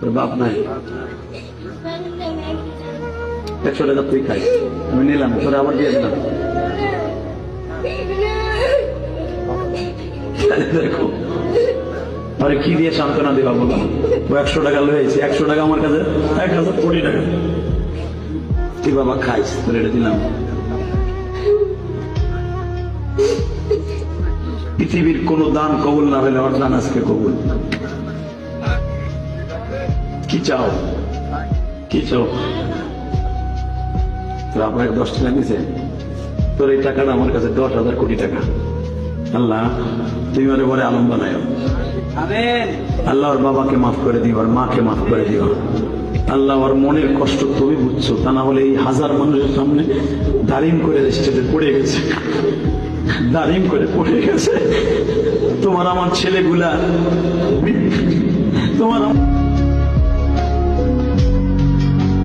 তোর বাপ নাই। একশো টাকা তুই খাই। আমি নিলাম আবার দিয়ে দিলাম। দেখো, আরে কি দিয়ে সান্ত্বনা বললাম ও একশো টাকা লয়েছে একশো টাকা আমার কাছে, এক হাজার কোটি টাকা। তুই বাবা খাইস, তোর এটা দিলাম। পৃথিবীর কোন দান কবুল না হলে আমার দান আজকে কবুল। কি চাও? কি চাও? তোর আপনাকে দশ টাকা দিছে। তোর এই টাকাটা আমার কাছে দশ হাজার কোটি টাকা। আল্লাহ তুমি ওরে পরে আলম বানায় আল্লাহ ওর বাবাকে মাফ করে দিও আর মাকে মাফ করে দিও। আল্লাহ ওর মনের কষ্ট তুমি বুঝছ তা না হলে এই হাজার মানুষের সামনে দারিম করে স্টেজে পড়ে গেছে। দারিম করে পড়ে গেছে। তোমার আমার ছেলেগুলা তোমার আমার-